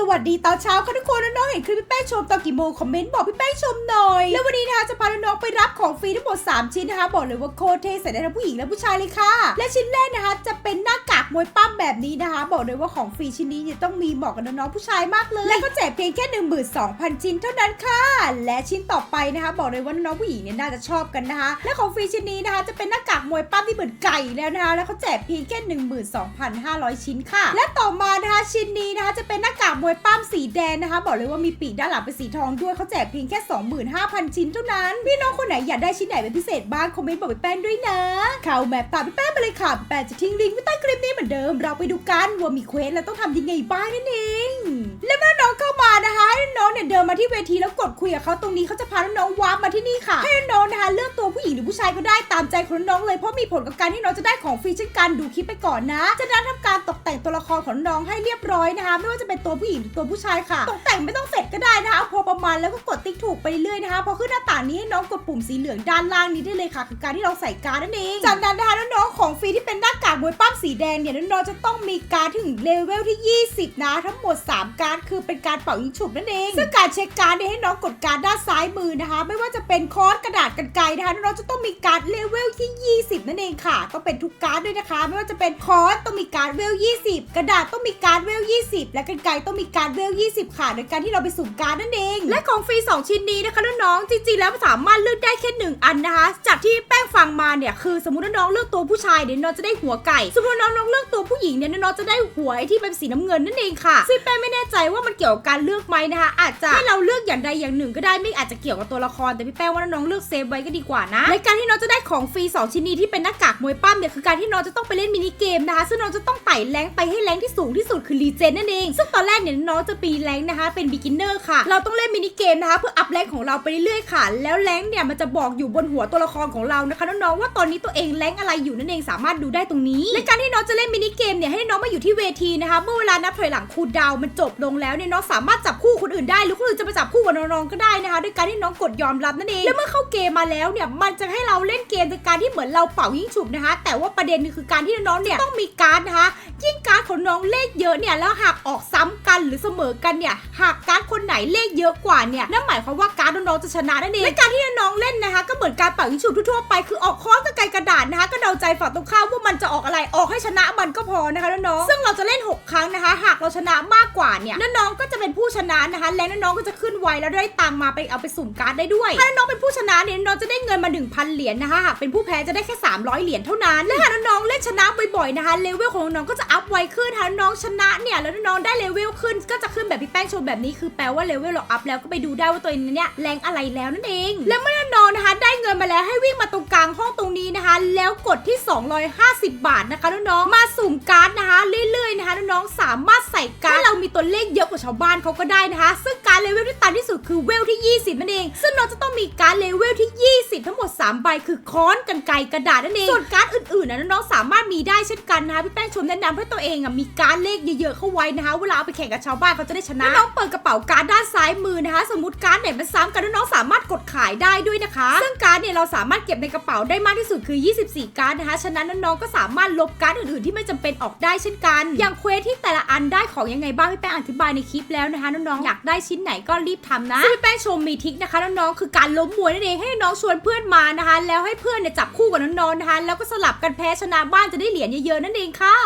สวัสดีตอนเช้าค่ะทุกคนน้องๆเห็นคลิปพี่แป้งชมตอนกี่โมงคอมเมนต์บอกพี่แป้งชมหน่อย แล้ววันนี้นะคะจะพาน้องๆไปรับของฟรีทั้งหมด 3 ชิ้นนะคะ บอกเลยว่าโคตรเท่ใส่ได้ทั้งผู้หญิงและผู้ชายเลยค่ะ และชิ้นแรกนะคะ จะเป็นหน้ากากมวยปั้มแบบนี้นะคะ บอกเลยว่าของฟรีชิ้นนี้เนี่ยต้องมีเหมาะกับน้องๆผู้ชายมากเลย และก็แจกเพียงแค่12,000 ชิ้นเท่านั้นค่ะ และชิ้นต่อไปนะคะ บอกเลยว่าน้องผู้หญิงเนี่ยน่าจะชอบกันนะคะ และของฟรีชิ้นนี้นะคะจะเป็นหน้ากากมวยปั้มที่เหมือนไก่แล้วนะคะ แล้วเขาแจกเพียงแค่12,500 ชิ้นค่ะ และต่อมานะคะชิ้นนี้นะคะจะเป็นหน้ากากมวยป้ามสีแดงนะคะ บอกเลยว่ามีปีกด้านหลังเป็นสีทองด้วยเขาแจกเพียงแค่ 25,000 ชิ้นเท่านั้น พี่น้องคนไหนอยากได้ชิ้นไหนเป็นพิเศษบ้างคอมเมนต์บอกไปแป้นด้วยนะ เข้าแมปตามไปแป้นไปเลยค่ะแป้นจะทิ้งลิงก์ไว้ใต้คลิปนี้เหมือนเดิม เราไปดูกันว่ามีเควสแล้วต้องทำยังไงบ้างนั่นเอง เนี่ยเดินมาที่เวทีแล้วกดคุยกับเขาตรงนี้เขาจะพาน้องๆวาร์ปมาที่นี่ค่ะ ให้น้องๆนะคะเลือกตัวผู้หญิงหรือผู้ชายก็ได้ตามใจของน้องเลยเพราะมีผลกับการที่น้องจะได้ของฟรีเช่นกันดูคลิปไปก่อนนะจากนั้นทำการตกแต่งตัวละครของน้องให้เรียบร้อยนะคะไม่ว่าจะเป็นตัวผู้หญิงหรือตัวผู้ชายค่ะ ตกแต่งไม่ต้องเสร็จก็ได้นะคะพอประมาณแล้วก็กดติ๊กถูกไปเรื่อยนะคะพอขึ้นหน้าต่างนี้ให้น้องกดปุ่มสีเหลืองด้านล่างนี้ได้เลยค่ะคือการที่เราใส่การ์ดนั่นเองจากนั้นนะคะน้องๆของฟรีที่เป็นหน้ากากมวยปั้มสีแดงเนี่ยน้องๆจะต้องมีการดถึงเลเวลที่ 20 นะ ทั้งหมด 3 การดคือเป็นการเป่ายิงฉุบนั่นเองซึ่งการเช็คการดเนี่ยให้น้องกดการดด้านซ้ายมือนะคะ ไม่ว่าจะเป็นค้อนกระดาษกันไกรนะคะน้องจะต้องมีการดเลเวลที่ 20 นั่นเองค่ะต้องเป็นทุกการดด้วยนะคะ ไม่ว่าจะเป็นค้อนต้องมีการดเวล 20 กระดาษต้องมีการดเวล 20 และกันไกรต้องมีการดเวล 20 ค่ะ โดยการที่เราไปสุ่มการดนั่นเอง และของฟรี 2 ชิ้นนี้นะคะน้องๆจริงๆแล้วสามารถเลือกได้แค่หนึ่งอันนะคะ จากที่แป้งฟังมาเนี่ยคือสมมติว่าน้องเลือกตัวผู้ชายเดี๋ยวน้องจะได้หัวไก่ สมมติว่าน้องเลือกตัวผู้หญิงเนี่ยน้องจะได้หัวไอที่เป็นสีน้ำเงินนั่นเองค่ะซึ่งแป้งไม่แน่ใจว่ามันเกี่ยวกับการเลือกไหมนะคะอาจจะให้เราเลือกอย่างใดอย่างหนึ่งก็ได้ไม่อาจจะเกี่ยวกับตัวละครแต่พี่แป้งว่าน้องเลือกเซฟไว้ก็ดีกว่านะในการที่น้องจะได้ของฟรีสองชิ้นนี้ที่เป็นหน้ากากมวยปั้มเนี่ยคือการที่น้องจะต้องไปเล่นมินิเกมนะคะซึ่งน้องจะต้องไต่แรงค์ไปให้แรงค์ที่สูงที่สุดคือรีเจนนั่นเอง ซึ่งตอนแรกเนี่ยน้องจะปีแรงค์นะคะ เป็นบิ๊กินเนอร์ค่ะ เราต้องเล่นมินิเกมนะคะเพื่ออัพแรงค์ของเราไปเรื่อยๆค่ะ แล้วแรงค์เนี่ยมันจะบอกอยู่บนหัวตัวละครของเรานะคะน้องๆว่าตอนนี้ตัวเองแรงค์อะไรอยู่นั่นเองสามารถดูได้ตรงนี้และการที่น้องจะเล่นมินิเกมเนี่ยให้น้องมาอยู่ที่เวทีนะคะเมื่อเวลานับถอยหลังคูลดาวน์มันจบลงแล้วเนี่ยน้องสามารถจับคู่คนอื่นได้หรือคนอื่นจะมาจับคู่กับน้องๆก็ได้นะคะด้วยการที่น้องกดยอมรับนั่นเองและเมื่อเข้าเกมมาแล้วเนี่ยมันจะให้เราเล่นเกมโดยการที่เหมือนเราเป่ายิงฉุบนะคะ แต่ว่าประเด็นคือการที่น้องๆเนี่ยต้องมีการดนะคะยิ่งการดของน้องเลขเยอะเนี่ยแล้วหากออกซ้ำกันหรือเสมอกันเนี่ยหากการดคนไหนเลขเยอะกว่าเนี่ยนั่นหมายความว่าการดน้องๆจะชนะนั่นเองและการที่น้องๆเล่นนะคะ ก็เหมือนการเป่ายิงฉุบทั่วๆไปคือออกค้อนกับไกรกระดาษนะคะก็เดาใจฝั่งตรงข้ามว่ามันจะออกอะไรออกให้ชนะมันก็พอนะคะน้องๆซึ่งเราจะเล่น 6 ครั้งนะคะ หากเราชนะมากกว่าเนี่ยน้องๆก็จะเป็นผู้ชนะนะคะและน้องก็จะขึ้นไวแล้วได้ตังมาไปเอาไปสุ่มการ์ดได้ด้วย ถ้าน้องเป็นผู้ชนะเนี่ยน้องจะได้เงินมา 1,000 เหรียญนะคะหากเป็นผู้แพ้จะได้แค่ 300 เหรียญเท่านั้น และหากน้องเล่นชนะบ่อยๆนะคะเลเวลของน้องก็จะอัพไวขึ้นถ้าน้องชนะเนี่ยแล้วน้องได้เลเวลขึ้น ก็จะขึ้นแบบพี่แป้งโชว์แบบนี้คือแปลว่าเลเวลเราอัพแล้วก็ไปดูได้ว่าตัวเองเนี่ยแรงอะไรแล้วนั่นเอง และเมื่อน้องนะคะ ได้เงินมาแล้วให้วิ่งมาตรงกลางห้องตรงนี้นะคะ กดที่ 250 บาทนะคะน้องๆมาสุ่มการ์ดนะคะเรื่อยๆนะคะน้องๆสามารถใส่การ์ดเรามีตัวเลขเยอะกว่าชาวบ้านเขาก็ได้นะคะ ซึ่งการเลเวลที่ต่ำที่สุดคือเวลที่ 20นั่นเอง ซึ่งน้องจะต้องมีการ์ดเลเวลที่ 20 ทั้งหมด 3 ใบคือค้อนกันไกกระดาษนั่นเองส่วนการ์ดอื่นๆนะน้องๆสามารถมีได้เช่นกันนะคะพี่แป้งชมแนะนำให้ตัวเองอะมีการ์ดเลขเยอะๆเข้าไว้นะคะเวลาเอาไปแข่งกับชาวบ้านเขาจะได้ชนะน้องเปิดกระเป๋าการ์ดด้านซ้ายมือนะคะ สมมติการ์ดไหนมันซ้ำกันน้องๆสามารถกดขายได้ด้วยนะคะ ซึ่งการ์ดเนี่ยเราสามารถเก็บในกระเป๋าได้มากที่สุดคือ 24การ์ดนะคะ ฉะนั้นน้องๆก็สามารถลบการ์ดอื่นๆที่ไม่จำเป็นออกได้เช่นกัน อย่างเควสที่แต่ละอันได้ของยังไงบ้างพี่แป้งอธิบายในคลิปแล้วนะคะน้องๆอยากได้ชิ้นไหนก็รีบทำนะพี่แป้งชมมีทิคนะคะน้องๆคือการล้มมวยนั่นเองให้น้องชวนเพื่อนมานะคะ แล้วให้เพื่อนเนี่ยจับคู่กับน้องๆนะคะแล้วก็สลับกันแพ้ชนะบ้านจะได้เหรียญเยอะๆนั่นเองค่ะ